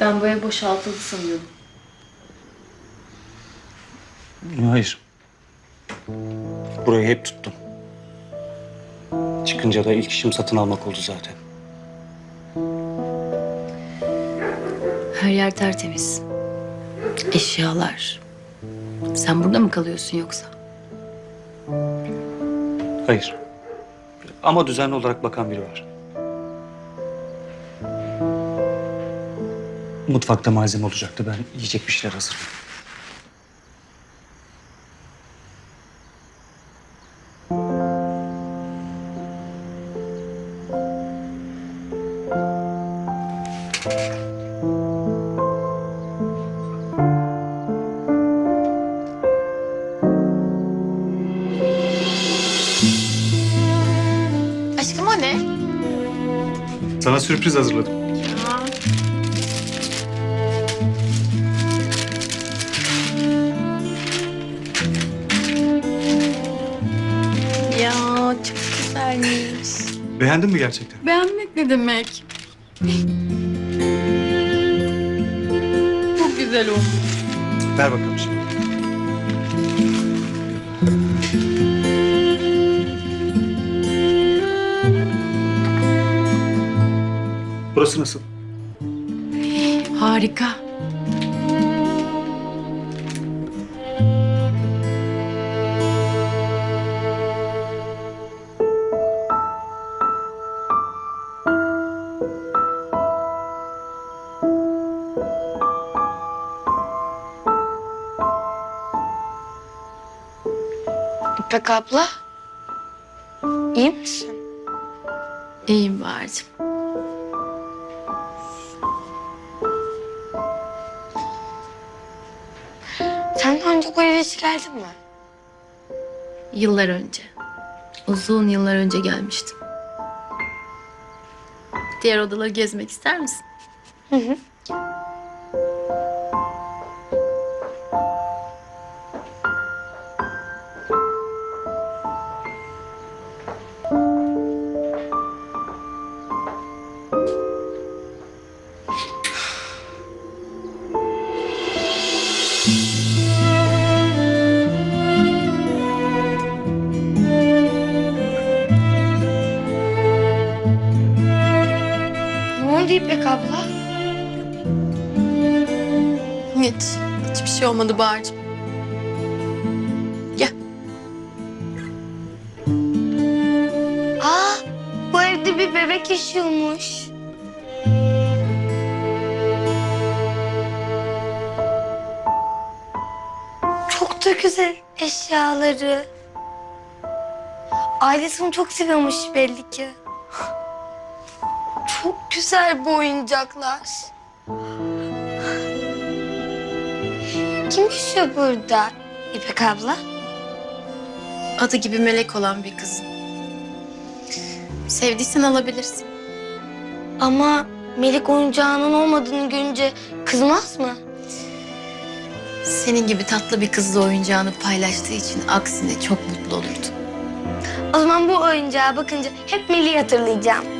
Ben bu ev boşaltıldı sanıyordum. Hayır. Burayı hep tuttum. Çıkınca da ilk işim satın almak oldu zaten. Her yer tertemiz. Eşyalar. Sen burada mı kalıyorsun yoksa? Hayır. Ama düzenli olarak bakan biri var. Mutfakta malzeme olacaktı. Ben yiyecek bir şeyler hazırladım. Aşkım o ne? Sana sürpriz hazırladım. Beğendin mi gerçekten? Beğenmek ne demek? Çok güzel olmuş. Ver bakalım şimdi. Burası nasıl? Harika. İpek abla. iyi misin? İyiyim Bahar'cığım. Sen daha önce bu eve hiç geldin mi? Yıllar önce. Uzun yıllar önce gelmiştim. Diğer odaları gezmek ister misin? Hı hı. Olmadı Bahar'cığım. Gel. Aa, bu evde bir bebek yaşıyormuş. Çok da güzel eşyaları. Ailesi onu çok seviyormuş belli ki. Çok güzel bu oyuncaklar. Kim yaşıyor burada İpek abla? Adı gibi melek olan bir kız. Sevdiysen alabilirsin. Ama Melik oyuncağının olmadığını görünce kızmaz mı? Senin gibi tatlı bir kızla oyuncağını paylaştığı için aksine çok mutlu olurdu. O zaman bu oyuncağa bakınca hep Melih'i hatırlayacağım.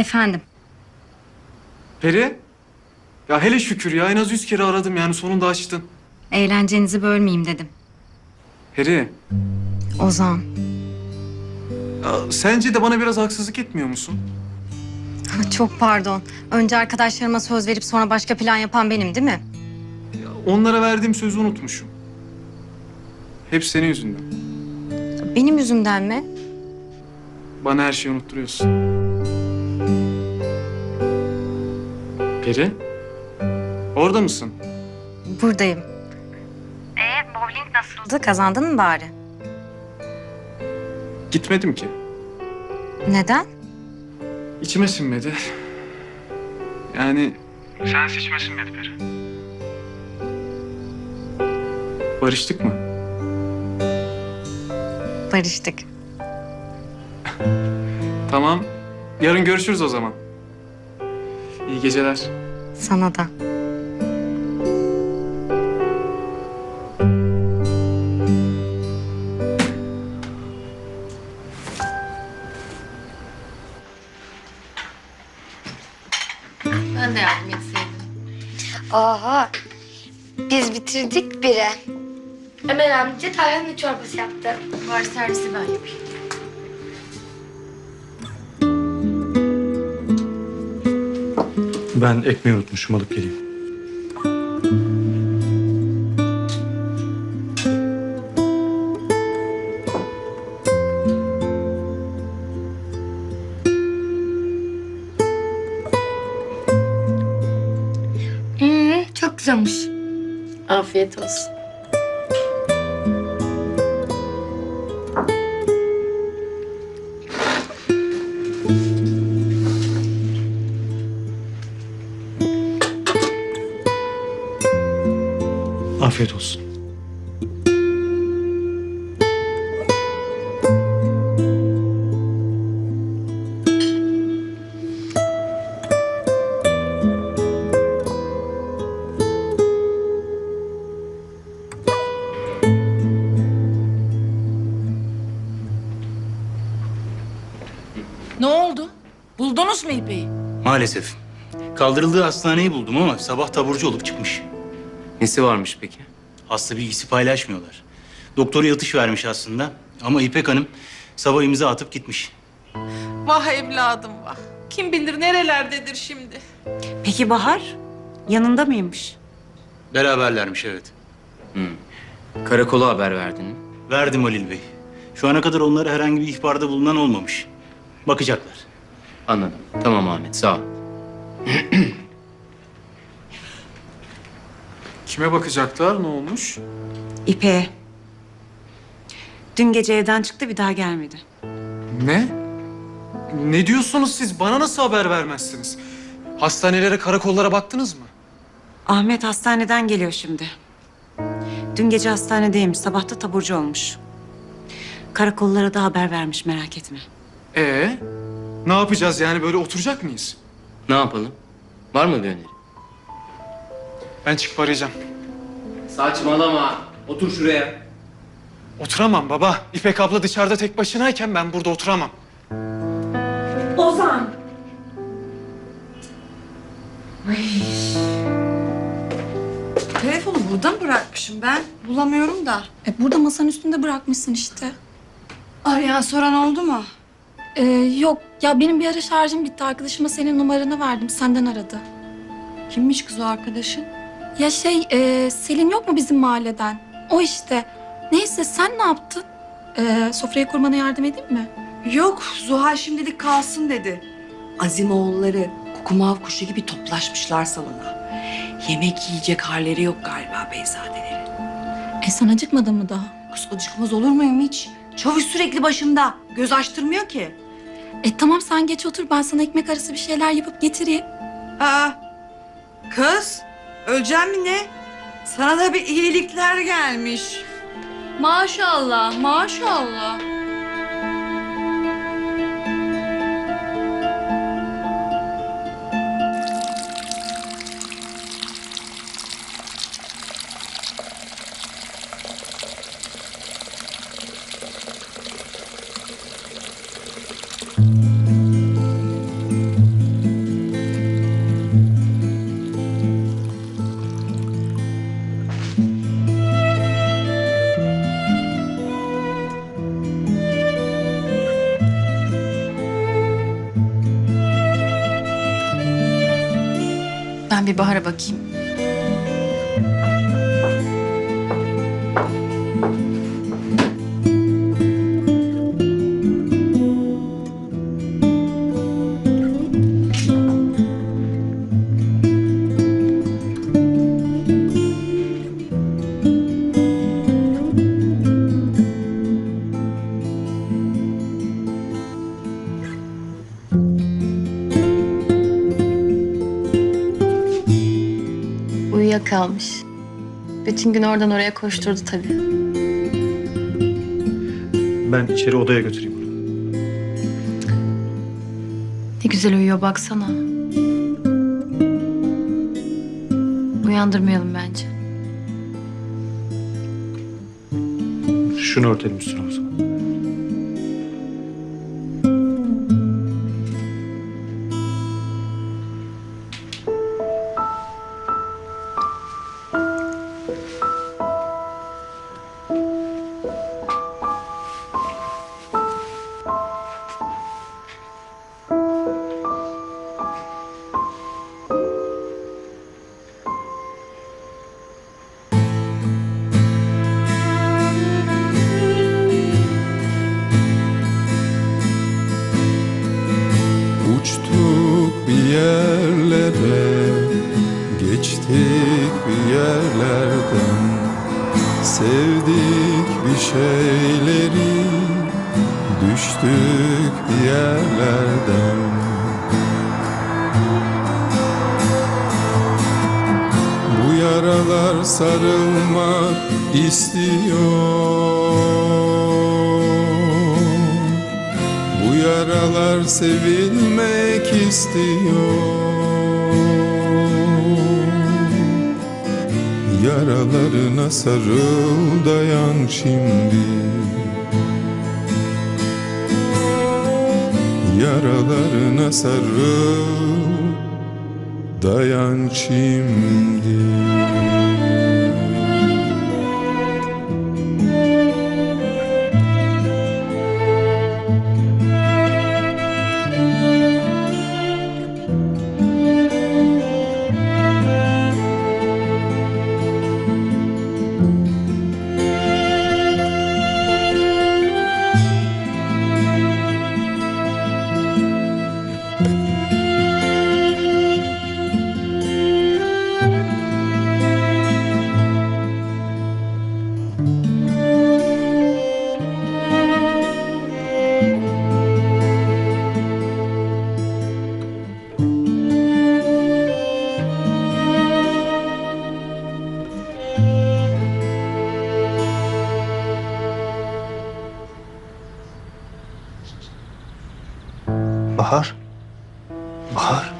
Efendim. Peri? Ya hele şükür ya en az yüz kere aradım yani sonunda açtın. Eğlencenizi bölmeyeyim dedim. Peri, Ozan. ya sence de bana biraz haksızlık etmiyor musun? Çok pardon. Önce arkadaşlarıma söz verip sonra başka plan yapan benim değil mi? Ya onlara verdiğim sözü unutmuşum. Hep senin yüzünden. Benim yüzümden mi? Bana her şeyi unutturuyorsun. Peri? Orada mısın? Buradayım. Ee, bowling nasıldı? Kazandın mı bari? Gitmedim ki. Neden? İçime sinmedi. Yani... Sen içime sinmedi Peri. Barıştık mı? Barıştık. Tamam. Yarın görüşürüz o zaman. İyi geceler. Sana da. Ben de yardım etseydim. Oha. Biz bitirdik bire. Ömer amca tarhana çorbası yaptı. Var servisi ben yapayım. Ben ekmeği unutmuşum alıp geleyim. Hmm, çok güzelmiş. Afiyet olsun. Afiyet olsun. Ne oldu? Buldunuz mu İpek'i? Maalesef. Kaldırıldığı hastaneyi buldum ama sabah taburcu olup çıkmış. Nesi varmış peki? Hasta bilgisi paylaşmıyorlar. Doktoru yatış vermiş aslında ama İpek Hanım sabah imza atıp gitmiş. Vah evladım vah. Kim bilir nerelerdedir şimdi. Peki Bahar? Yanında mıymış? Beraberlermiş evet. Karakola haber verdin mi? Verdim Halil Bey. Şu ana kadar onlara herhangi bir ihbarda bulunan olmamış. Bakacaklar. Anladım. Tamam Ahmet sağ ol. Kime bakacaklar? Ne olmuş? İpe. Dün gece evden çıktı bir daha gelmedi. Ne? Ne diyorsunuz siz? Bana nasıl haber vermezsiniz? Hastanelere, karakollara baktınız mı? Ahmet hastaneden geliyor şimdi. Dün gece hastanedeymiş. Sabah da taburcu olmuş. Karakollara da haber vermiş merak etme. Ee, ne yapacağız yani böyle oturacak mıyız? Ne yapalım? Var mı bir öneri? Ben çıkıp arayacağım. Saçmalama. Otur şuraya. Oturamam baba. İpek abla dışarıda tek başınayken ben burada oturamam. Ozan! Telefonu burada mı bırakmışım ben? Bulamıyorum da. E burada masanın üstünde bırakmışsın işte. Arayan soran oldu mu? E, yok ya benim bir ara şarjım bitti. Arkadaşıma senin numaranı verdim. Senden aradı. Kimmiş kız o arkadaşın? Ya şey e, Selin yok mu bizim mahalleden? O işte. Neyse sen ne yaptın? E, sofrayı kurmana yardım edeyim mi? Yok, Zuhal şimdilik kalsın dedi. Azimoğulları kukumav kuşu gibi toplaşmışlar salona. Yemek yiyecek halleri yok galiba Beyzadelerin. E sen acıkmadın mı daha? Kız acıkmaz olur muyum hiç? Çavuş sürekli başımda. Göz açtırmıyor ki. E tamam sen geç otur ben sana ekmek arası bir şeyler yapıp getireyim. Aa, kız öleceğim mi ne? Sana da bir iyilikler gelmiş. Maşallah, maşallah. Bir Bahar'a bakayım. Uyuyakalmış. Bütün gün oradan oraya koşturdu tabii. Ben içeri odaya götüreyim onu. Ne güzel uyuyor baksana. Uyandırmayalım bence. Şunu örtelim üstüne o zaman. Geçtik bir yerlerden Sevdik bir şeyleri Düştük bir yerlerden. Bu yaralar sarılmak istiyor. Bu yaralar sevilmek istiyor Yaralarına sarıl dayan şimdi. Yaralarına sarıl dayan şimdi Bahar. Bahar.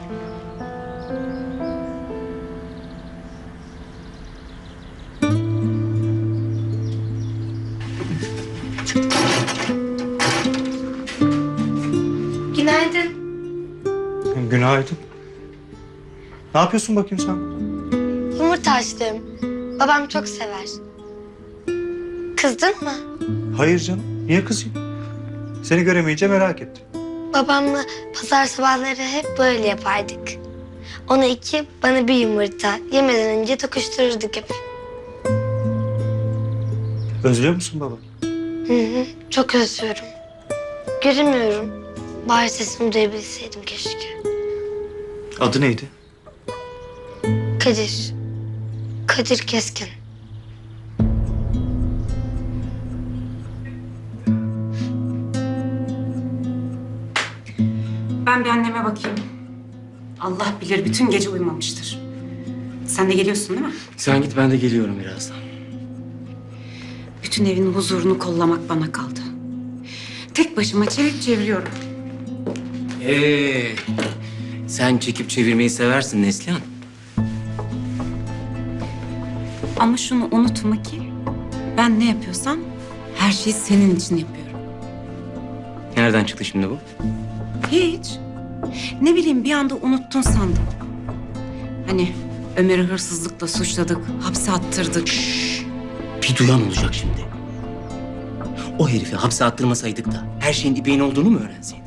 Günaydın. Günaydın. Ne yapıyorsun bakayım sen? Yumurta açtım. Babam çok sever. Kızdın mı? Hayır canım. Niye kızayım? Seni göremeyince merak ettim. Babamla pazar sabahları hep böyle yapardık. Ona iki, bana bir yumurta. Yemeden önce tokuştururduk hep. Özlüyor musun baba? Hı hı, çok özlüyorum. Göremiyorum. Bari sesimi duyabilseydim keşke. Adı neydi? Kadir. Kadir Keskin. Ben bir anneme bakayım. Allah bilir bütün gece uyumamıştır. Sen de geliyorsun değil mi? Sen git ben de geliyorum birazdan. Bütün evin huzurunu kollamak bana kaldı. Tek başıma çevirip çeviriyorum. Ee, sen çekip çevirmeyi seversin Neslihan. Ama şunu unutma ki ben ne yapıyorsam her şeyi senin için yapıyorum. Nereden çıktı şimdi bu? Hiç. Ne bileyim bir anda unuttun sandım. Hani Ömer'i hırsızlıkla suçladık, hapse attırdık. Bir duyan olacak şimdi. O herifi hapse attırmasaydık da her şeyin İpek'in olduğunu mu öğrenseydik?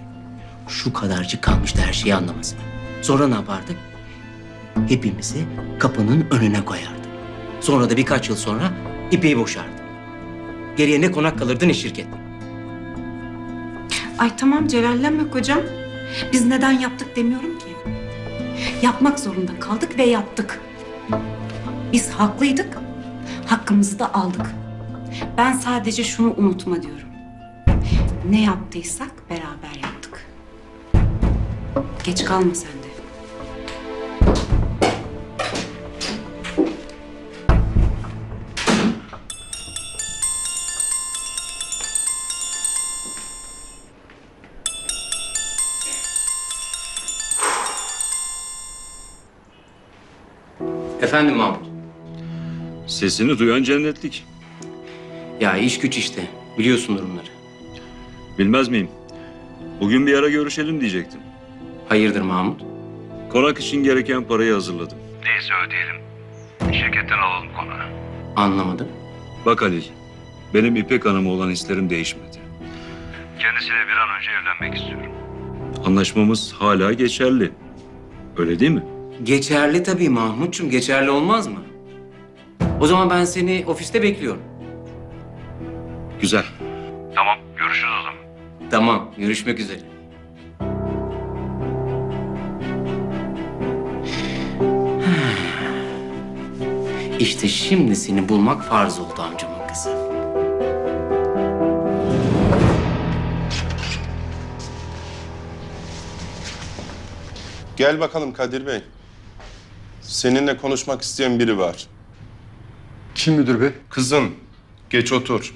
Şu kadarcık kalmıştı her şeyi anlamasına. Sonra ne yapardık? hepimizi kapının önüne koyardı. Sonra da birkaç yıl sonra İpek'i boşardı. Geriye ne konak kalırdı ne şirket. Ay tamam celallenme kocam. Biz neden yaptık demiyorum ki. Yapmak zorunda kaldık ve yaptık. Biz haklıydık. Hakkımızı da aldık. Ben sadece şunu unutma diyorum. Ne yaptıysak beraber yaptık. Geç kalma sen Efendim Mahmut. Sesini duyan cennetlik. Ya iş güç işte. Biliyorsun durumları. Bilmez miyim? Bugün bir ara görüşelim diyecektim. Hayırdır Mahmut? Konak için gereken parayı hazırladım. Neyse ödeyelim. Şirketten alalım konağı. Anlamadım. Bak Halil, benim İpek Hanım'a olan hislerim değişmedi. Kendisiyle bir an önce evlenmek istiyorum. Anlaşmamız hala geçerli. Öyle değil mi? Geçerli tabii Mahmutçum. Geçerli olmaz mı? O zaman ben seni ofiste bekliyorum. Güzel. Tamam, görüşürüz o zaman. Tamam. Görüşmek üzere. İşte şimdi seni bulmak farz oldu amcamın kızı. Gel bakalım Kadir Bey. Seninle konuşmak isteyen biri var. Kim müdür bey? Kızın. Geç otur.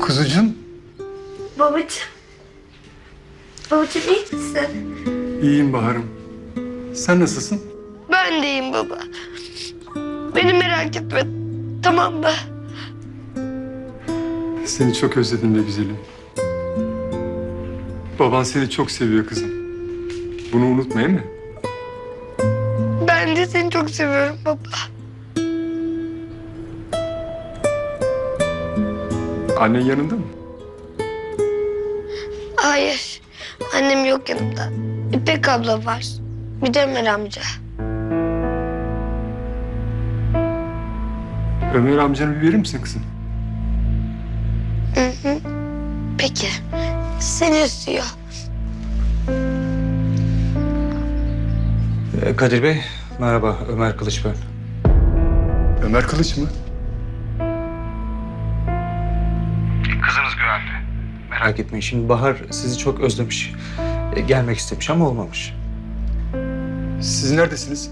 Kuzucuğum. Babacığım. Babacığım iyi misin? İyiyim Bahar'ım. Sen nasılsın? Ben de iyiyim baba. Beni merak etme. Tamam mı? Seni çok özledim be güzelim. Baban seni çok seviyor kızım. Bunu unutma değil mi? Ben de seni çok seviyorum baba. Annen yanında mı? Hayır. Annem yok yanımda. İpek abla var. Bir de Ömer amca. Ömer amcanı bir verir misin kızım? Seni istiyor. Ee, Kadir Bey, merhaba. Ömer Kılıç ben. Ömer Kılıç mı? Kızınız güvende. Merak etmeyin. Şimdi Bahar sizi çok özlemiş. Ee, gelmek istemiş ama olmamış. Siz neredesiniz?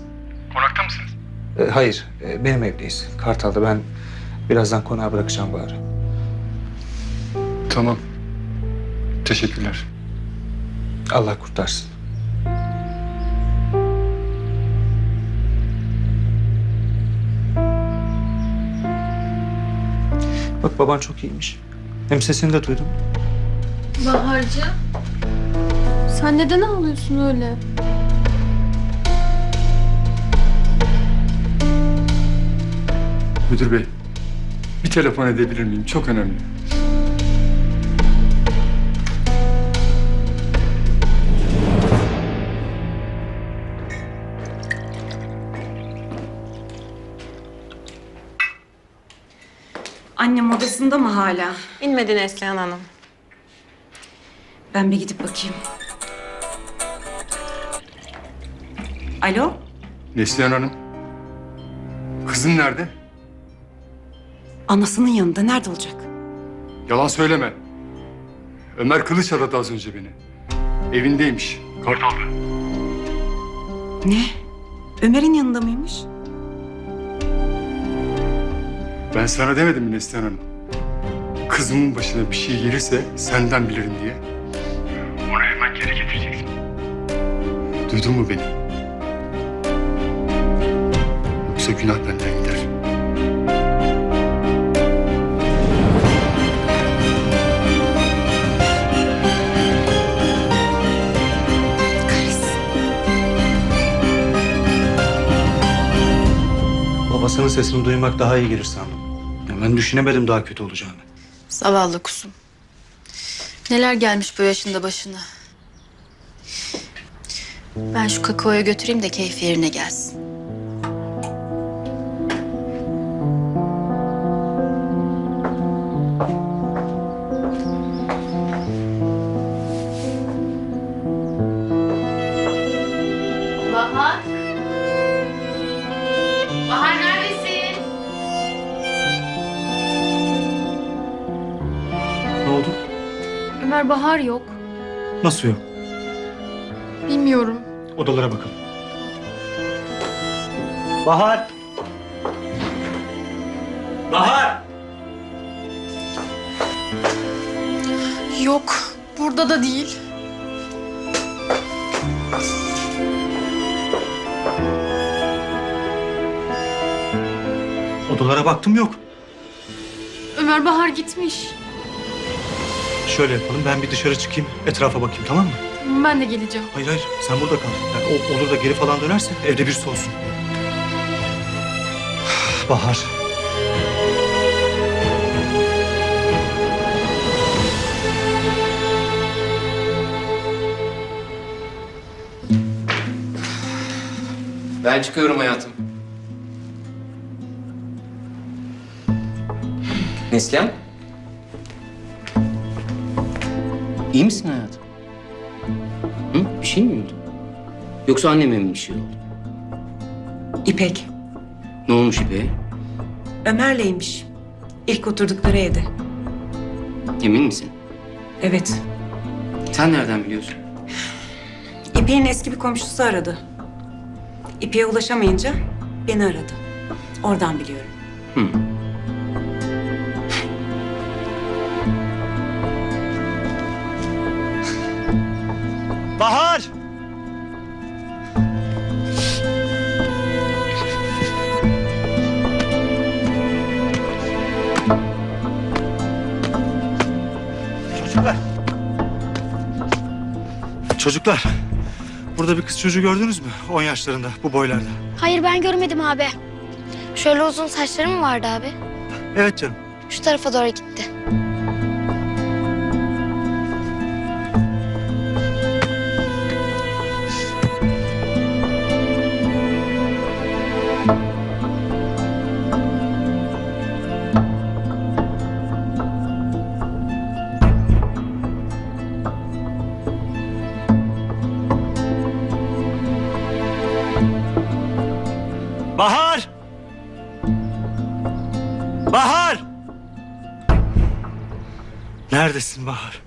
Konakta mısınız? Ee, hayır, benim evdeyiz. Kartal'da. Ben birazdan konağa bırakacağım Bahar'ı. Tamam. Teşekkürler. Allah kurtarsın. Bak baban çok iyiymiş. Hem sesini de duydum. Bahar'cığım. Sen neden ağlıyorsun öyle? Müdür bey, bir telefon edebilir miyim? Çok önemli. Annem odasında mı hala? İnmedi Neslihan Hanım. Ben bir gidip bakayım. Alo? Neslihan Hanım. Kızın nerede? Anasının yanında. Nerede olacak? Yalan söyleme. Ömer Kılıç aradı az önce beni. Evindeymiş. Kartal'da. Ne? Ömer'in yanında mıymış? Ben sana demedim mi Neslihan Hanım? Kızımın başına bir şey gelirse senden bilirim diye. Onu hemen geri getireceksin. Duydun mu beni? Yoksa günah benden gider. Babasının sesini duymak daha iyi gelir sandım. Ben düşünemedim daha kötü olacağını. Zavallı kusum. Neler gelmiş bu yaşında başına. Ben şu kakaoya götüreyim de keyfi yerine gelsin. Bahar yok. Nasıl yok? Bilmiyorum. Odalara bakalım. Bahar! Bahar! Yok. Burada da değil. Odalara baktım yok. Ömer Bahar gitmiş. Şöyle yapalım ben bir dışarı çıkayım etrafa bakayım tamam mı? Ben de geleceğim. Hayır hayır sen burada kal. Yani o, olur da geri falan dönerse evde birisi olsun. Bahar. Ben çıkıyorum hayatım. Neslihan? İyi misin hayatım? Hı? Bir şey mi oldu? Yoksa anneme mi bir şey oldu? İpek, Ne olmuş İpek'e? Ömer'leymiş. İlk oturdukları evde. Emin misin? Evet. Sen nereden biliyorsun? İpek'in eski bir komşusu aradı. İpek'e ulaşamayınca beni aradı. Oradan biliyorum. Hı. Çocuklar. Burada bir kız çocuğu gördünüz mü? 10 yaşlarında, bu boylarda. Hayır ben görmedim abi. Şöyle uzun saçları mı vardı abi? Evet canım. Şu tarafa doğru gitti. Neredesin Bahar?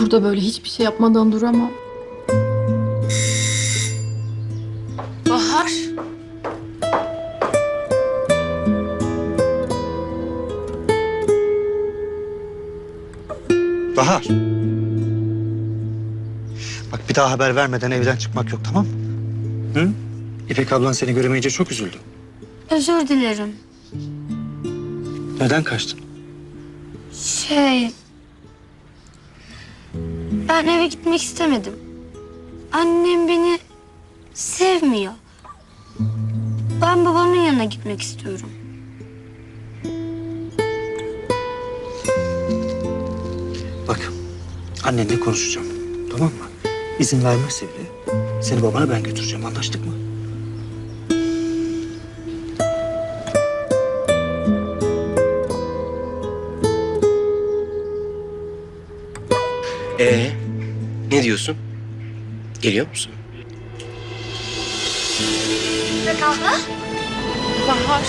Burada böyle hiçbir şey yapmadan duramam. Bahar. Bahar. Bak bir daha haber vermeden evden çıkmak yok tamam mı? Hı? İpek ablan seni göremeyince çok üzüldü. Özür dilerim. Neden kaçtın? Şey... Gitmek istemedim. Annem beni sevmiyor. Ben babamın yanına gitmek istiyorum. Bak annenle konuşacağım tamam mı? İzin vermezse bile seni babana ben götüreceğim anlaştık mı? Ee, ne diyorsun? Geliyor musun? Bak. Bahar.